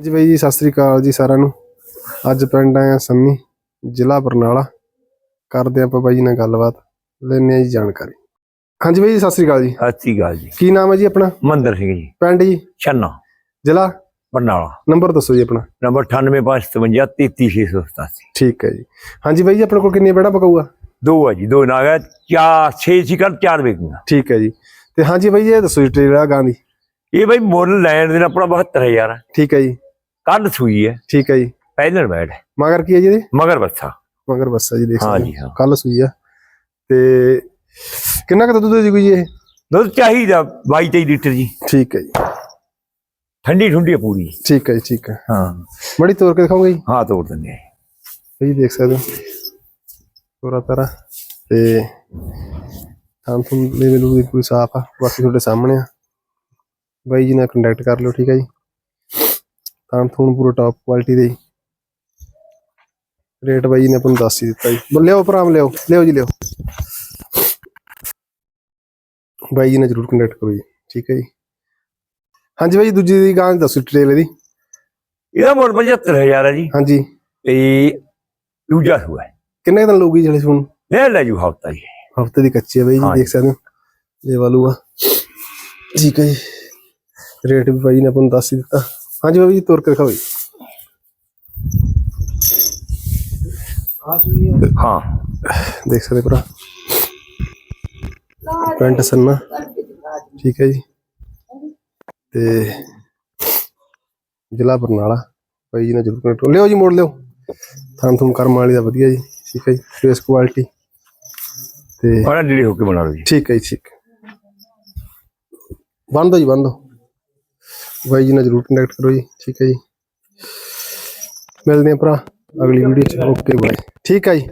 ਜੀ ਬਾਈ ਜੀ ਸਤਿ ਸ੍ਰੀ ਅਕਾਲ ਜੀ ਸਾਰਿਆਂ ਨੂੰ। ਅੱਜ ਪਿੰਡ ਆਇਆ ਸੰਮੀ ਜ਼ਿਲ੍ਹਾ ਬਰਨਾਲਾ। ਕਰਦੇ ਆਪਾਂ ਬਾਈ ਜੀ ਨਾਲ ਗੱਲਬਾਤ ਲੈਣੇ ਆ ਜੀ ਜਾਣਕਾਰੀ। ਹਾਂਜੀ ਬਾਈ ਜੀ ਸਤਿ ਸ੍ਰੀ ਅਕਾਲ ਜੀ। ਸਤਿ ਸ਼੍ਰੀ ਅਕਾਲ ਜੀ। ਕੀ ਨਾਮ ਹੈ ਜੀ ਆਪਣਾ? ਮੰਦਰ ਸਿੰਘ ਜੀ। ਪਿੰਡ ਜੀ? ਛੰਨਾ। ਜ਼ਿਲ੍ਹਾ? ਬਰਨਾਲਾ। ਨੰਬਰ ਦੱਸੋ ਜੀ ਆਪਣਾ। ਨੰਬਰ 9855 33687 ਠੀਕ ਹੈ ਜੀ। ਹਾਂਜੀ ਬਾਈ ਜੀ ਆਪਣੇ ਕੋਲ ਕਿੰਨੇ ਬੈੜਾ ਪਕਾਊਗਾ? ਦੋ ਆ ਜੀ ਦੋ ਨਾਗ ਹੈ ਚਾਰ ਛੇ ਸੀ ਕਰ ਚਾਰ ਵੇਚੂਗਾ ਠੀਕ ਹੈ ਜੀ। ਤੇ ਹਾਂਜੀ ਬਾਈ ਜੀ ਇਹ ਦੱਸੋ ਜੀ ਟ੍ਰੇਲਰ ਗਾਂ ਦੀ। ਇਹ ਬਈ ਮੁੱਲ ਲੈਣ ਦੇ ਨਾਲ ਆਪਣਾ 72000 ਹੈ ਠੀਕ ਹੈ ਜੀ। ਕੱਲ ਸੂਈ ਹੈ। ਠੀਕ ਹੈ ਜੀ। ਪਹਿਲਣ ਬੈਠ ਹੈ। ਮਗਰ ਕੀ ਹੈ ਜੀ ਇਹਦੇ? ਮਗਰ ਬੱਚਾ ਮਗਰ ਬੱਸਾ ਜੀ ਦੇਖ ਹਾਂ ਸਕਦੇ ਜੀ ਹਾਂ। ਕੱਲ ਸੂਈ ਆ। ਤੇ ਕਿੰਨਾ ਕੁ ਦੁੱਧ ਦੇ ਜੀ ਇਹ? ਦੁੱਧ ਚਾਹੀਦਾ 22 23 ਲੀਟਰ ਜੀ। ਠੀਕ ਹੈ ਜੀ। ਠੰਡੀ ਠੁੰਡੀ ਹੈ ਪੂਰੀ। ਠੀਕ ਹੈ ਜੀ ਠੀਕ ਹੈ। ਹਾਂ। ਬੜੀ ਤੋਰ ਕੇ ਦਿਖਾਉਂਗੇ ਜੀ? ਹਾਂ ਤੋੜ ਦਿੰਦੇ ਆ ਇਹ ਦੇਖ ਸਕਦੇ ਹੋ। ਪੂਰਾ। ਤਰ੍ਹਾਂ ਤੇ ਤਾਂ ਤੁਮ ਦੇ ਵੀ ਕੋਈ ਸਾਫ਼ ਆ। ਬਾਕੀ ਤੁਹਾਡੇ ਸਾਹਮਣੇ ਆ। ਬਾਈ ਜੀ ਨਾਲ ਕੰਟੈਕਟ ਕਰ ਲਿਓ ਠੀਕ ਹੈ ਜੀ। ਤਾਂ ਤੁਹਾਨੂੰ ਪੂਰਾ ਟਾਪ ਕੁਆਲਿਟੀ ਦੇ ਰੇਟ ਬਾਈ ਨੇ ਆਪਾਂ ਨੂੰ ਦੱਸ ਹੀ ਦਿੱਤਾ ਜੀ। ਬੋਲ ਲਿਓ ਭਰਾਮ ਲਿਓ ਲਿਓ ਜੀ ਲਿਓ ਬਾਈ ਜੀ ਨਾਲ ਜਰੂਰ ਕੰਟੈਕਟ ਕਰੋ ਜੀ ਠੀਕ ਹੈ ਜੀ। ਹਾਂਜੀ ਬਾਈ ਦੂਜੀ ਦੀ ਗਾਂ ਦੱਸੋ ਡਿਟੇਲ ਇਹਦੀ ਇਹਦਾ ਮੁੱਲ 75000 ਹੈ ਜੀ। ਹਾਂਜੀ। ਤੇ ਦੂਜਾ ਸੂਆ ਹੈ। ਕਿੰਨੇ ਦਿਨ ਲਊਗੀ ਜਿਹੜੇ ਹੁਣ ਲੈ ਲੈ ਜੂ ਹਫਤਾ ਜੀ ਹਫ਼ਤੇ ਦੀ ਕੱਚੀ ਹੈ ਬਾਈ ਜੀ ਦੇਖ ਸਕਦੇ ਹੋ। ਇਹ ਵਾਲੂ ਆ ਠੀਕ ਹੈ ਜੀ। ਰੇਟ ਵੀ ਬਾਈ ਨੇ ਆਪਾਂ ਨੂੰ ਦੱਸ ਹੀ ਦਿੱਤਾ। ਹਾਂਜੀ ਬਾਈ ਜੀ ਤੋਰ ਕੇ ਦਿਖਾਓ ਜੀ। ਹਾਂ ਦੇਖ ਸਕਦੇ ਭਰਾ। ਪੈਂਟ ਸੰਨਾ। ਠੀਕ ਹੈ ਜੀ। ਤੇ ਜ਼ਿਲ੍ਹਾ ਬਰਨਾਲਾ। ਬਾਈ ਜੀ ਨੇ ਜਰੂਰ ਕੰਟਰੋਲ ਲਿਓ ਜੀ ਮੋੜ ਲਿਓ ਥਾਂ ਥੂਮ ਕਰਮ ਵਾਲੀ ਦਾ ਵਧੀਆ ਜੀ। ਠੀਕ ਹੈ ਜੀ। ਫੇਸ ਕੁਆਲਿਟੀ ਤੇ ਬੜਾ ਡਿਲੇ ਹੋ ਕੇ ਬਣਾ ਲਓ ਜੀ। ਠੀਕ ਹੈ ਜੀ ਠੀਕ। ਬੰਦ ਜੀ ਬੰਦ ਬਾਈ ਜੀ ਨਾਲ ਜਰੂਰ ਕੰਟੈਕਟ ਕਰੋ ਜੀ, ਠੀਕ ਹੈ ਜੀ। ਮਿਲਦੇ ਹਾਂ ਭਰਾ, ਅਗਲੀ ਵੀਡੀਓ ਚ। ਓਕੇ ਬਾਏ ਠੀਕ ਹੈ ਜੀ।